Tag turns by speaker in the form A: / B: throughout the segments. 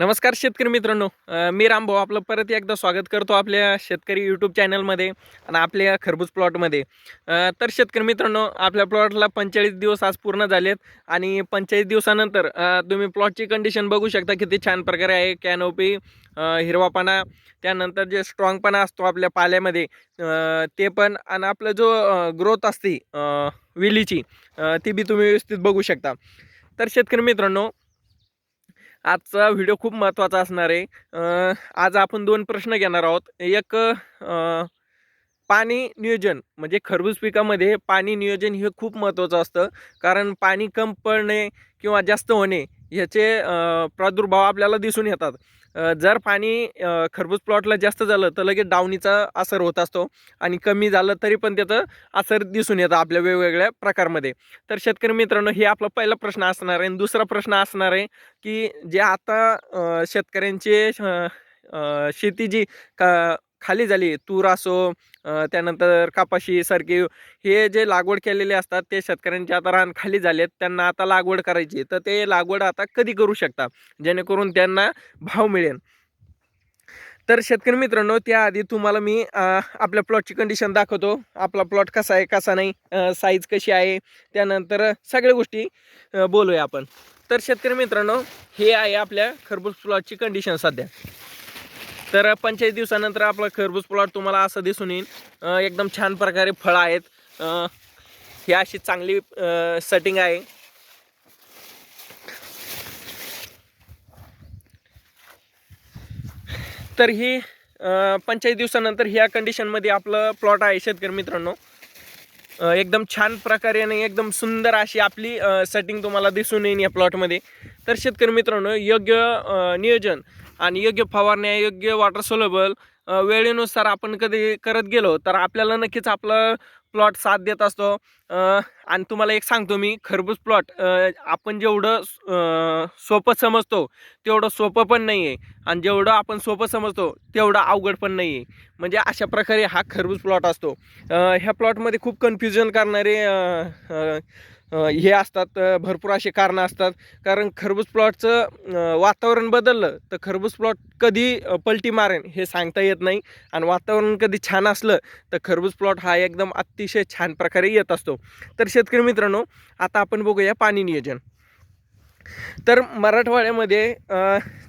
A: नमस्कार शेतकरी मित्रांनो. मी रामभाऊ आपलं परत एकदा स्वागत करतो आपल्या शेतकरी यूट्यूब चॅनलमध्ये आणि आपल्या खरबूज प्लॉटमध्ये तर शेतकरी मित्रांनो आपल्या प्लॉटला पंचेचाळीस दिवस आज पूर्ण झालेत आणि पंचेचाळीस दिवसानंतर तुम्ही प्लॉटची कंडिशन बघू शकता किती छान प्रकारे आहे. कॅनोपी हिरवापणा त्यानंतर जे स्ट्रॉंगपणा असतो आपल्या पाल्यामध्ये ते पण आणि आपलं जो ग्रोथ असते विलीची ती बी तुम्ही व्यवस्थित बघू शकता. तर शेतकरी मित्रांनो आजचा व्हिडिओ खूप महत्त्वाचा असणार आहे. आज आपण दोन प्रश्न घेणार आहोत. एक पाणी नियोजन म्हणजे खरबूज पिकामध्ये पाणी नियोजन हे खूप महत्त्वाचं असतं. कारण पाणी कम पडणे किंवा जास्त होणे ह्याचे प्रादुर्भाव आपल्याला दिसून येतात. जर पाणी खरबूज प्लॉटला जास्त झालं तर लगेच डावणीचा असर होत असतो आणि कमी झालं तरी पण त्याचं असर दिसून येतं आपल्या वेगवेगळ्या प्रकारमध्ये. तर शेतकरी मित्रांनो हे आपला पहिला प्रश्न असणार आहे. आणि दुसरा प्रश्न असणार आहे की जे आता शेतकऱ्यांचे शेती जी का खाली झाली. तूर असो त्यानंतर कापाशी सारखी हे जे लागवड केलेले असतात ते शेतकऱ्यांचे आता रान खाली झालेत. त्यांना आता लागवड करायची तर ते लागवड आता कधी करू शकता जेणेकरून त्यांना भाव मिळेल. तर शेतकरी मित्रांनो त्याआधी तुम्हाला मी आपल्या प्लॉटची कंडिशन दाखवतो. आपला प्लॉट कसा आहे कसा नाही साईज कशी आहे त्यानंतर सगळ्या गोष्टी बोलूया आपण. तर शेतकरी मित्रांनो हे आहे आपल्या खरबूज प्लॉटची कंडिशन सध्या. तर पंचेचाळीस दिवसानंतर आपला खरबूज प्लॉट तुम्हाला असं दिसून येईल. एकदम छान प्रकारे फळं आहेत. ही अशी चांगली सेटिंग आहे. तर ही पंचेचाळीस दिवसानंतर ह्या कंडिशनमध्ये आपलं प्लॉट आहे शेतकरी मित्रांनो. एकदम छान प्रकारे आणि एकदम सुंदर अशी आपली सेटिंग तुम्हाला दिसून येईन या प्लॉटमध्ये तर शेतकरी मित्रांनो योग्य नियोजन आणि योग्य फवारण्या योग्य वॉटर सोलेबल वेळेनुसार आपण कधी करत गेलो तर आपल्याला नक्कीच आपला प्लॉट साथ देत असतो. आणि तुम्हाला एक सांगतो मी खरबूज प्लॉट आपण जेवढं सोपं समजतो तेवढं सोपं पण नाही आहे आणि जेवढं आपण सोपं समजतो तेवढं अवघड पण नाही आहे म्हणजे अशा प्रकारे हा खरबूज प्लॉट असतो. ह्या प्लॉटमध्ये खूप कन्फ्युजन करणारे हे असतात भरपूर असे कारणं असतात. कारण खरबूज प्लॉटचं वातावरण बदललं तर खरबूज प्लॉट कधी पलटी मारेन हे सांगता येत नाही. आणि वातावरण कधी छान असलं तर खरबूज प्लॉट हा एकदम अतिशय छान प्रकारे येत असतो. तर शेतकरी मित्रांनो आता आपण बघूया पाणी नियोजन. तर मराठवाड्यामध्ये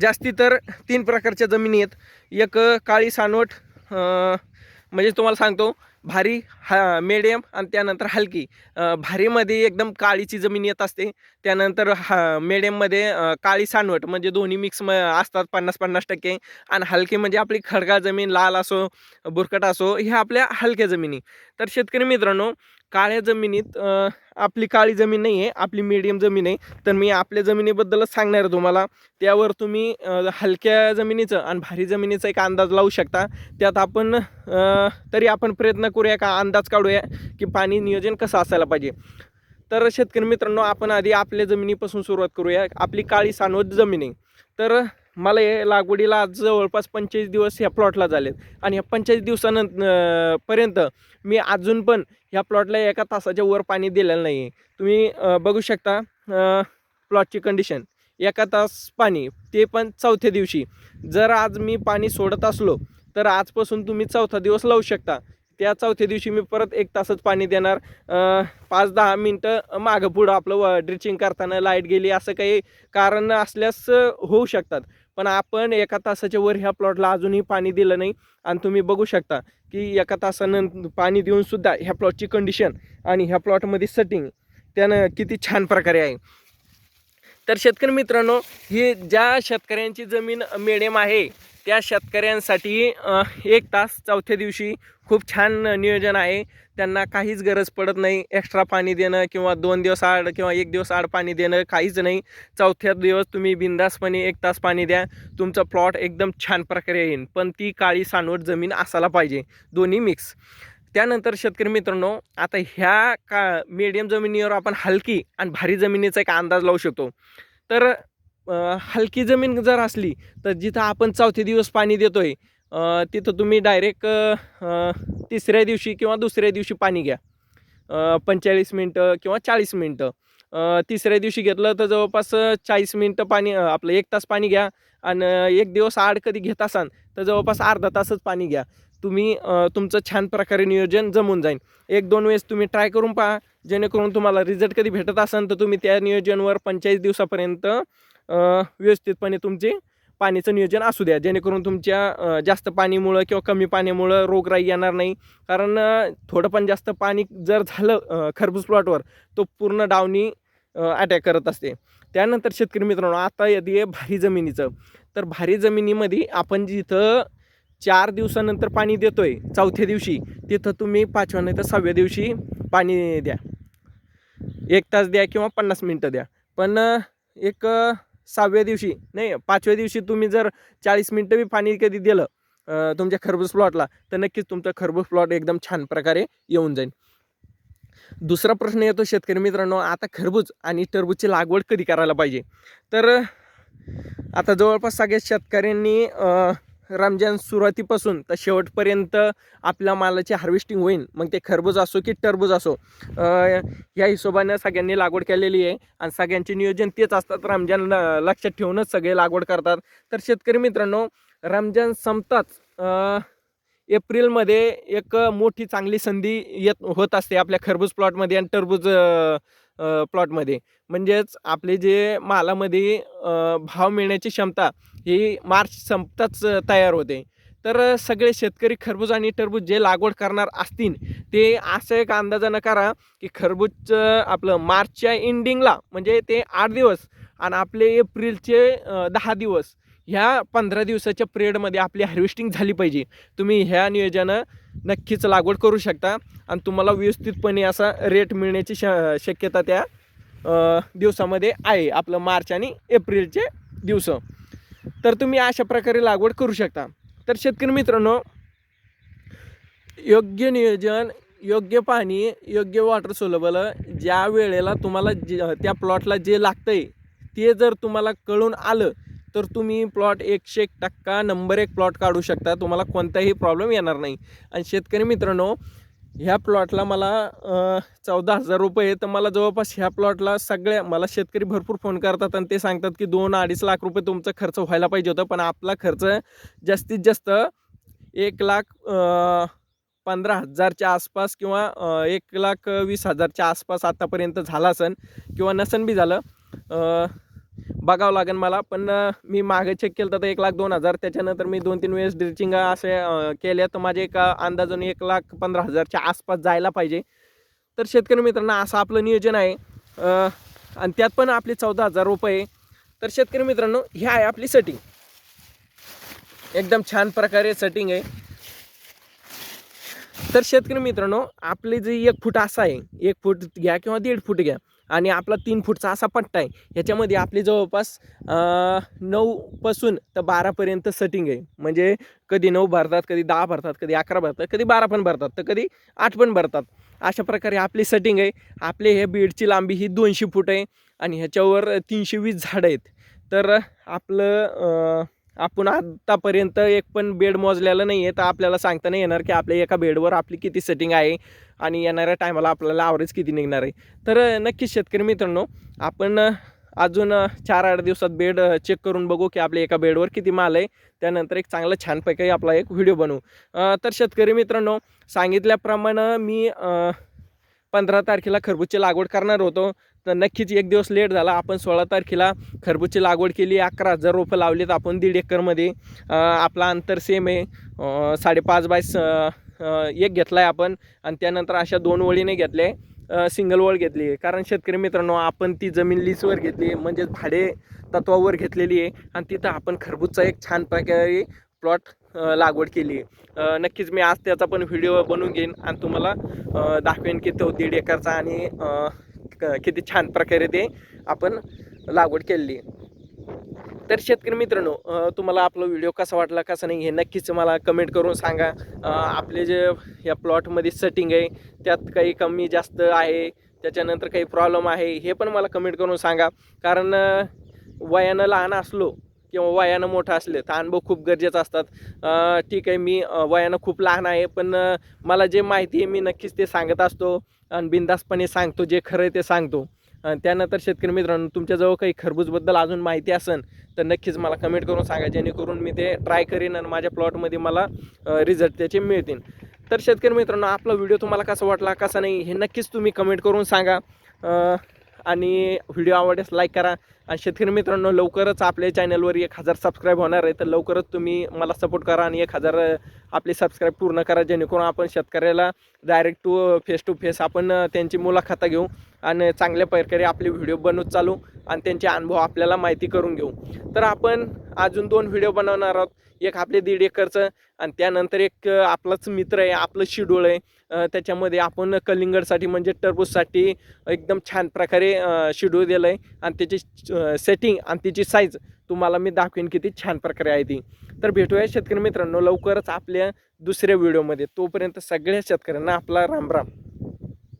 A: जास्ती तर तीन प्रकारच्या जमिनी आहेत. एक काळी सानवट म्हणजे तुम्हाला सांगतो भारी हा मेडियम आणि त्यानंतर हलकी. भारीमध्ये एकदम काळीची जमीन येत असते. त्यानंतर हा मेडियममध्ये काळी सांडवट म्हणजे दोन्ही मिक्स म असतात पन्नास पन्नास टक्के. आणि हलकी म्हणजे आपली खडगा जमीन लाल असो बुरकट असो ह्या आपल्या हलक्या जमिनी. तर शेतकरी मित्रांनो काळ्या जमिनीत आपली काळी जमीन नाही आहे आपली मीडियम जमीन आहे. तर मी आपल्या जमिनीबद्दलच सांगणार आहे तुम्हाला. त्यावर तुम्ही हलक्या जमिनीचं आणि भारी जमिनीचा एक अंदाज लावू शकता. त्यात आपण तरी आपण प्रयत्न करूया का अंदाज काढूया की पाणी नियोजन कसं असायला पाहिजे. तर शेतकरी मित्रांनो आपण आधी आपल्या जमिनीपासून सुरुवात करूया. आपली काळी सानवत जमीन आहे. तर मला हे लागवडीला आज जवळपास पंचेचाळीस दिवस ह्या प्लॉटला झालेत. आणि ह्या पंचेचाळीस दिवसानंतर पर्यंत मी अजून पण ह्या प्लॉटला एका तासाच्या वर पाणी दिलेलं नाही आहे तुम्ही बघू शकता प्लॉटची कंडिशन एका तास पाणी ते पण चौथ्या दिवशी. जर आज मी पाणी सोडत असलो तर आजपासून तुम्ही चौथा दिवस लावू शकता. त्या चौथ्या दिवशी मी परत एक तासच पाणी देणार. पाच दहा मिनटं मागं पुढं आपलं ड्रिचिंग करताना लाइट गेली असं काही कारण असल्यास होऊ शकतात. पण आपण एका तासाच्या वर ह्या प्लॉटला अजूनही पाणी दिलं नाही. आणि तुम्ही बघू शकता की एका तासानं पाणी देऊन सुद्धा ह्या प्लॉटची कंडिशन आणि ह्या प्लॉटमध्ये सेटिंग त्यानं किती छान प्रकारे आहे. तर शेतकरी मित्रांनो ही ज्या शेतकऱ्यांची जमीन मिडियम आहे त्या शेतकऱ्यांसाठी एक तास चौथ्या दिवशी खूप छान नियोजन आहे. त्यांना काहीच गरज पडत नाही. एक्स्ट्रा पाणी देणं किंवा दोन दिवस आड किंवा एक दिवस आड पाणी देणं काहीच नाही. चौथ्या दिवस तुम्ही बिंदासपणे एक तास पाणी द्या. तुमचा प्लॉट एकदम छान प्रकारे येईल पण ती काळी सानवट जमीन असायला पाहिजे. दोन्ही मिक्स त्यानंतर शेतकरी मित्रांनो आता ह्या का मीडियम जमिनीवर आपण हलकी आणि भारी जमिनीचा एक अंदाज लावू शकतो. तर हलकी जमीन जर असली तर जिथं आपण चौथे दिवस पाणी देतोय आहे तिथं तुम्ही डायरेक्ट तिसऱ्या दिवशी किंवा दुसऱ्या दिवशी पाणी घ्या. पंचेचाळीस मिनटं किंवा चाळीस मिनटं. तिसऱ्या दिवशी घेतलं तर जवळपास चाळीस मिनटं पाणी आपलं एक तास पाणी घ्या आणि एक दिवस आड कधी घेत असाल तर जवळपास अर्धा तासच पाणी घ्या. तुम्ही तुमचं छान प्रकारे नियोजन जमून जाईल. एक दोन वेळेस तुम्ही ट्राय करून पहा. जेणेकरून तुम्हाला रिझल्ट कधी भेटत असाल तर तुम्ही त्या नियोजनवर पंचेचाळीस दिवसापर्यंत व्यवस्थितपणे तुमची पाण्याचं नियोजन असू द्या. जेणेकरून तुमच्या जास्त पाणीमुळं किंवा कमी पाण्यामुळं रोगराई येणार नाही. कारण थोडं पण जास्त पाणी जर झालं खरबूज प्लॉटवर तो पूर्ण डावणी अटॅक करत असते. त्यानंतर शेतकरी मित्रांनो आता येते आहे भारी जमिनीचं. तर भारी जमिनीमध्ये आपण जिथं चार दिवसानंतर पाणी देतोय चौथ्या दिवशी तिथं तुम्ही पाचव्या नाही तर सहाव्या दिवशी पाणी द्या. एक तास द्या किंवा पन्नास मिनटं द्या. पण एक सहाव्या दिवशी नाही पाचव्या दिवशी तुम्ही जर चाळीस मिनटं बी पाणी कधी दिलं तुमच्या खरबूज प्लॉटला तर नक्कीच तुमचा खरबूज प्लॉट एकदम छान प्रकारे येऊन जाईल. दुसरा प्रश्न येतो शेतकरी मित्रांनो आता खरबूज आणि टरबूजची लागवड कधी करायला पाहिजे? तर आता जवळपास सगळ्या शेतकऱ्यांनी रमजान सुरुवातीपासून तर शेवटपर्यंत आपल्या मालाची हार्वेस्टिंग होईल मग ते खरबूज असो की टरबूज असो ह्या या हिशोबानं सगळ्यांनी लागवड केलेली आहे. आणि सगळ्यांचे नियोजन तेच असतात. रमजान लक्षात ठेवूनच सगळे लागवड करतात. तर शेतकरी मित्रांनो रमजान संपताच एप्रिलमध्ये एक मोठी चांगली संधी येत होत असते आपल्या खरबूज प्लॉटमध्ये आणि टरबूज प्लॉटमध्ये. म्हणजेच आपले जे मालामध्ये भाव मिळण्याची क्षमता ही मार्च संपताच तयार होते. तर सगळे शेतकरी खरबूज आणि टरबूज जे लागवड करणार असतील ते असं एक अंदाजानं करा की खरबूजचं आपलं मार्चच्या एंडिंगला म्हणजे ते आठ दिवस आणि आपले एप्रिलचे दहा दिवस ह्या पंधरा दिवसाच्या पिरियडमध्ये आपली हार्वेस्टिंग झाली पाहिजे. तुम्ही ह्या नियोजनं नक्कीच लागवड करू शकता. आणि तुम्हाला व्यवस्थितपणे असा रेट मिळण्याची श शक्यता त्या दिवसामध्ये आहे. आपलं मार्च आणि एप्रिलचे दिवस. तर तुम्ही अशा प्रकारे लागवड करू शकता. तर शेतकरी मित्रांनो योग्य नियोजन योग्य पाणी योग्य वॉटर सोलबल ज्या वेळेला तुम्हाला जे त्या प्लॉटला जे लागतंय ते जर तुम्हाला कळून आलं तर तुम्ही प्लॉट एकशे एक टक्का नंबर एक प्लॉट काढू शकता. तुम्हाला कोणताही प्रॉब्लेम येणार नाही. आणि शेतकरी मित्रांनो ह्या प्लॉटला मला चौदा हजार रुपये तर मला जवळपास ह्या प्लॉटला सगळ्या मला शेतकरी भरपूर फोन करतात आणि ते सांगतात की दोन अडीच लाख रुपये तुमचा खर्च व्हायला पाहिजे होतं. पण आपला खर्च जास्तीत जास्त एक लाख पंधरा हजारच्या आसपास किंवा एक लाख वीस हजारच्या आसपास आतापर्यंत झाला असन किंवा नसन बी झालं बघावं लागेल मला. पण मी मागे चेक केलं तर एक लाख दोन हजार. त्याच्यानंतर मी दोन तीन वेळेस ड्रिचिंग असे केल्या. तर माझे एका अंदाजाने एक लाख पंधरा हजारच्या आसपास जायला पाहिजे. तर शेतकरी मित्रांनो असं आपलं नियोजन आहे. आणि त्यात पण आपले चौदा हजार रुपये. तर शेतकरी मित्रांनो ही आहे आपली सेटिंग एकदम छान प्रकारे सेटिंग आहे. तर शेतकरी मित्रांनो आपली जी एक फूट असा आहे एक फूट घ्या किंवा दीड फूट घ्या. आणि आपला तीन फूटचा असा पट्टा आहे. ह्याच्यामध्ये आपली जवळपास नऊपासून तर बारापर्यंत सेटिंग आहे. म्हणजे कधी नऊ भरतात कधी दहा भरतात कधी अकरा भरतात कधी बारा पण भरतात तर कधी आठ पण भरतात. अशा प्रकारे आपली सेटिंग आहे. आपले हे बीडची लांबी ही दोनशे फूट आहे आणि ह्याच्यावर तीनशे वीस झाडं आहेत. तर आपलं आपण आत्तापर्यंत एक पण बेड मोजलेलं नाही आहे तर आपल्याला सांगता नाही येणार की आपल्या एका बेडवर आपली किती सेटिंग आहे आणि येणाऱ्या टायमाला आपल्याला ॲव्हरेज किती निघणार आहे. तर नक्कीच शेतकरी मित्रांनो आपण अजून चार आठ दिवसात बेड चेक करून बघू की आपल्या एका बेडवर किती माल आहे. त्यानंतर एक चांगलं छानपैकी आपला एक व्हिडिओ बनवू. तर शेतकरी मित्रांनो सांगितल्याप्रमाणे मी पंधरा तारखेला खरबूजची लागवड करणार होतो. तर नक्कीच एक दिवस लेट झाला. आपण सोळा तारखेला खरबूजची लागवड केली. अकरा हजार रोपं लावलीत आपण दीड एकरमध्ये. आपला अंतर सेम आहे. साडेपाच बाय स एक घेतला आहे आपण. आणि त्यानंतर अशा दोन वळीने घेतले. सिंगल वळ घेतली. आहे कारण शेतकरी मित्रांनो आपण ती जमीन लीजवर घेतली. आहे म्हणजेच भाडे तत्वावर घेतलेली आहे. आणि तिथं आपण खरबूजचा एक छान प्रकारे प्लॉट लागवड केली. नक्कीच मी आज त्याचा पण व्हिडिओ बनवून घेईन आणि तुम्हाला दाखवेन की तो दीड एकरचा आणि किती छान प्रकारे ते आपण लागवड केलेली तर शेतकरी मित्रांनो तुम्हाला आपला व्हिडिओ कसा वाटला कसा नाही हे नक्कीच मला कमेंट करून सांगा. आपले जे या प्लॉटमध्ये सेटिंग आहे त्यात काही कमी जास्त आहे त्याच्यानंतर काही प्रॉब्लेम आहे हे पण मला कमेंट करून सांगा. कारण वयानं लहान असलो किंवा वयानं मोठं असले तर अनुभव खूप गरजेचा असतात. ठीक आहे मी वयानं खूप लहान आहे पण मला जे माहिती आहे मी नक्कीच ते सांगत असतो आणि बिंदासपणे सांगतो जे खरं आहे ते सांगतो. त्यानंतर शेतकरी मित्रांनो तुमच्याजवळ काही खरबूजबद्दल अजून माहिती असेल तर नक्कीच मला कमेंट करून सांगा जेणेकरून मी ते ट्राय करीन आणि माझ्या प्लॉटमध्ये मला रिझल्ट त्याचे मिळतील. तर शेतकरी मित्रांनो आपला व्हिडिओ तुम्हाला कसा वाटला कसा नाही हे नक्कीच तुम्ही कमेंट करून सांगा. आणि व्हिडिओ आवडल्यास लाईक करा. आणि शेतकरी मित्रांनो लवकरच आपल्या चॅनलवर एक हजार सबस्क्राईब होणार आहे. तर लवकरच तुम्ही मला सपोर्ट करा आणि एक हजार आपले सबस्क्राईब पूर्ण करा जेणेकरून आपण शेतकऱ्याला direct to face to face आपण त्यांची मुलाखत घेऊ आणि चांगल्या प्रकारे आपले व्हिडिओ बनवत चालू आणि त्यांचे अनुभव आपल्याला माहिती करून घेऊ. तर आपण अजून दोन व्हिडिओ बनवणार आहोत. एक आपले दीड एकरचं आणि त्यानंतर एक आपलाच मित्र आहे आपलं शिड्यूल आहे. त्याच्यामध्ये आपण कलिंगडसाठी म्हणजे टरबूजसाठी एकदम छान प्रकारे शिड्यूल दिलं आहे आणि त्याची सेटिंग आणि त्याची साईज तुम्हाला मी दाखवेन किती छान प्रकारे आहे ती. तर भेटूया शेतकरी मित्रांनो लवकरच आपल्या दुसऱ्या व्हिडिओमध्ये तोपर्यंत सगळ्या शेतकऱ्यांना आपला राम राम.